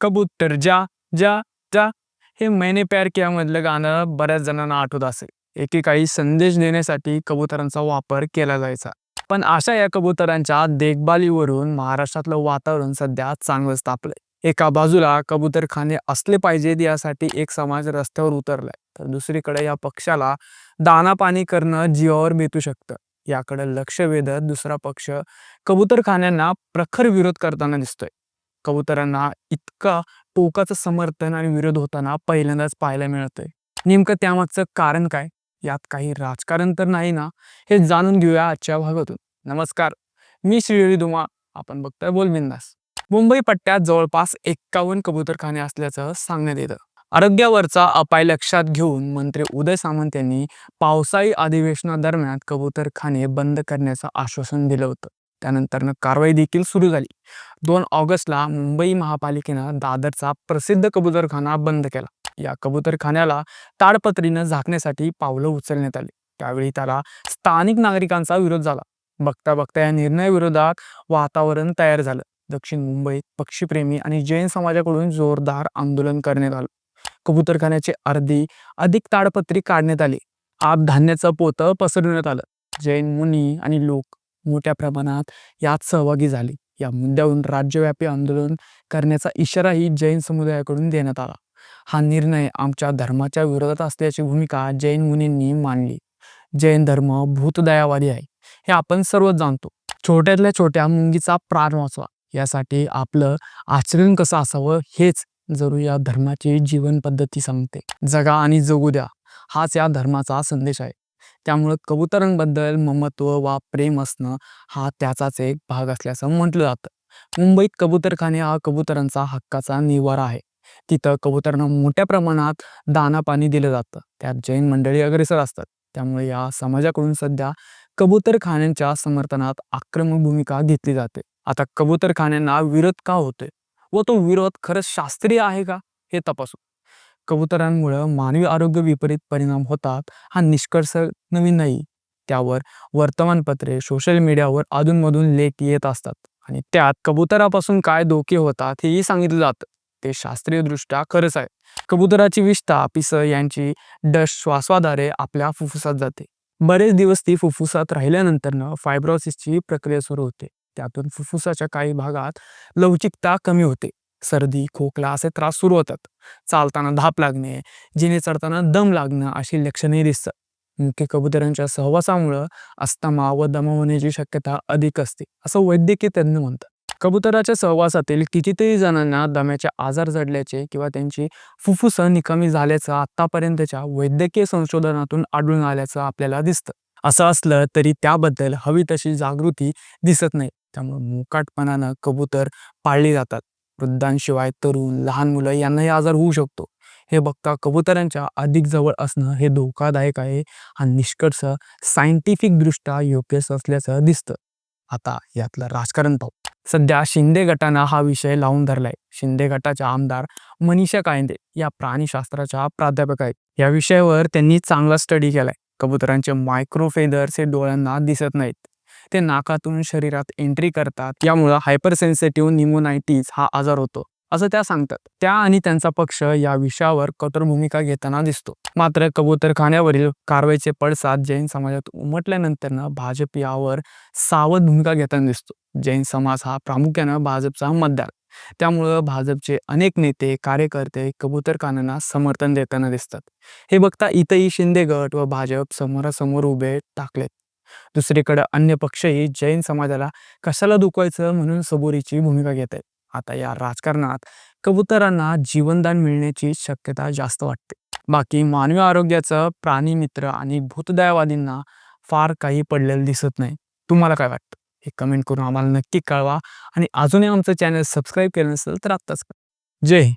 कबूतर जा जा जा. हे मैने प्यार किया मधलं गाणं बऱ्याच जणांना आठवत असेल. एकेकाळी संदेश देण्यासाठी कबुतरांचा वापर केला जायचा. पण अशा या कबुतरांच्या देखभालीवरून महाराष्ट्रातलं वातावरण सध्या चांगलंच तापलंय एका बाजूला कबुतरखाने असले पाहिजेत यासाठी एक समाज रस्त्यावर उतरलाय. तर दुसरीकडे या पक्षाला दाना पाणी करणं जीवावर बेतू शकतं. याकडे लक्ष वेधत दुसरा पक्ष कबुतरखान्यांना प्रखर विरोध करताना दिसतोय. कबुतरांना इतका टोकाचं समर्थन आणि विरोध होताना पहिल्यांदाच पाहायला मिळतंय. नेमकं त्यामागचं कारण काय? यात काही राजकारण तर नाही ना? हे जाणून घेऊया आजच्या भागातून. नमस्कार. मी श्रीहरी धुमा आपण बघताय बोल बिंदास. मुंबई पट्ट्यात जवळपास एक्कावन्न कबूतरखाने असल्याचं सांगण्यात येतं. आरोग्यावरचा अपाय लक्षात घेऊन मंत्री उदय सामंत यांनी पावसाळी अधिवेशनादरम्यान कबूतरखाने बंद करण्याचं आश्वासन दिलं होतं. त्यानंतरनं कारवाई देखील सुरू झाली. दोन ऑगस्टला मुंबई महापालिकेनं दादरचा प्रसिद्ध कबूतरखाना बंद केला. या कबूतरखान्याला ताडपत्रीनं झाकण्यासाठी पावलं उचलण्यात आली. त्यावेळी त्याला स्थानिक नागरिकांचा विरोध झाला. बघता बघता या निर्णयाविरोधात वातावरण तयार झालं. दक्षिण मुंबईत पक्षीप्रेमी आणि जैन समाजाकडून जोरदार आंदोलन करण्यात आलं. कबूतरखान्याचे अर्धी अधिक ताडपत्री काढण्यात आली. आप धान्याचं पोतं पसरवण्यात आलं. जैन मुनी आणि लोक मोठ्या प्रमाणात यात सहभागी झाले. या मुद्द्यावरून राज्यव्यापी आंदोलन करण्याचा इशाराही जैन समुदायाकडून देण्यात आला. हा निर्णय आमच्या धर्माच्या विरोधात असल्याची भूमिका जैन मुनींनी मांडली. जैन धर्म भूतदयावादी आहे हे आपण सर्वच जाणतो. छोट्यातल्या छोट्या मुंगीचा प्राण वाचवा. यासाठी आपलं आचरण कसं असावं हेच जरूर या धर्माची जीवन पद्धती सांगते. जगा आणि जगू द्या हाच या धर्माचा संदेश आहे. त्यामुळं कबुतरांबद्दल ममत्व वा प्रेम असणं हा त्याचाच एक भाग असल्याचं म्हटलं जातं. मुंबईत कबुतरखाने हा कबुतरांचा हक्काचा निवारा आहे. तिथं कबुतरांना मोठ्या प्रमाणात दाना पाणी दिलं जातं. त्यात जैन मंडळी अग्रेसर असतात. त्यामुळे या समाजाकडून सध्या कबुतरखान्यांच्या समर्थनात आक्रमक भूमिका घेतली जाते. आता कबुतरखान्यांना विरोध का होतोय? व तो विरोध खरंच शास्त्रीय आहे का? हे तपासू. कबुतरांमुळं मानवी आरोग्य विपरीत परिणाम होतात हा निष्कर्ष नवीन नाही. त्यावर वर्तमानपत्रे सोशल मीडियावर अधूनमधून लेख येत असतात आणि त्यात कबुतरापासून काय धोके होतात हेही सांगितलं जातं. ते शास्त्रीयदृष्ट्या खरंच आहे. कबुतराची विष्ठा पिस यांची डस्ट श्वासाद्वारे आपल्या फुफ्फुसात जाते. बरेच दिवस ती फुफ्फुसात राहिल्यानंतरनं फायब्रॉसिसची प्रक्रिया सुरू होते. त्यातून फुफ्फुसाच्या काही भागात लवचिकता कमी होते. सर्दी खोकला असे त्रास सुरू होतात. चालताना धाप लागणे जिने चढताना दम लागणं अशी लक्षणे दिसतात. मुख्य कबुतरांच्या सहवासामुळं अस्थमा व दमा होण्याची शक्यता अधिक असते असं वैद्यकीय तज्ज्ञ म्हणतात. कबुतराच्या सहवासातील कितीतरी जणांना दम्याचे आजार जडल्याचे किंवा त्यांची फुफ्फुसं निकामी झाल्याचं आतापर्यंतच्या वैद्यकीय संशोधनातून आढळून आल्याचं आपल्याला दिसतं. असं असलं तरी त्याबद्दल हवी तशी जागृती दिसत नाही. त्यामुळे मोकाटपणानं कबूतर पाळली जातात. वृद्धांशिवाय तरुण लहान मुलं यांनाही आजार होऊ शकतो. हे बघता कबुतरांच्या अधिक जवळ असणं हे धोकादायक आहे हा निष्कर्ष सायंटिफिक दृष्ट्या योग्य असल्याचं दिसतं. आता यातलं राजकारण पाहू. सध्या शिंदे गटानं हा विषय लावून धरलाय. शिंदे गटाच्या आमदार मनीषा कायंदे या प्राणीशास्त्राच्या प्राध्यापक आहेत. या विषयावर त्यांनी चांगला स्टडी केलाय. कबुतरांचे मायक्रोफेदर्स हे डोळ्यांना दिसत नाहीत. ते नाकातून शरीरात एंट्री करतात. त्यामुळं हायपर सेन्सिटिव्ह निमोनायटीज हा आजार होतो. असं त्या सांगतात. त्या आणि त्यांचा पक्ष या विषयावर कठोर भूमिका घेताना दिसतो. मात्र कबूतरखान्यावरील कारवाईचे पडसाद जैन समाजात उमटल्यानंतरनं भाजप यावर सावध भूमिका घेताना दिसतो. जैन समाज हा प्रामुख्यानं भाजपचा मतदार. त्यामुळं भाजपचे अनेक नेते कार्यकर्ते कबूतरखान्यांना समर्थन देताना दिसतात. हे बघता इथंही शिंदे गट व भाजप समोरासमोर उभे टाकलेत. दुसरीकडे अन्य पक्षही जैन समाजाला कशाला दुखवायचं म्हणून सबुरीची भूमिका घेत आहेत. आता या राजकारणात कबुतरांना जीवनदान मिळण्याची शक्यता जास्त वाटते. बाकी मानवी आरोग्याचं प्राणी मित्र आणि भूतदयावादींना फार काही पडलेलं दिसत नाही. तुम्हाला काय वाटतं? हे कमेंट करून आम्हाला नक्की कळवा. आणि अजूनही आमचं चॅनल सबस्क्राईब केलं नसेल तर आत्ताच करा. जय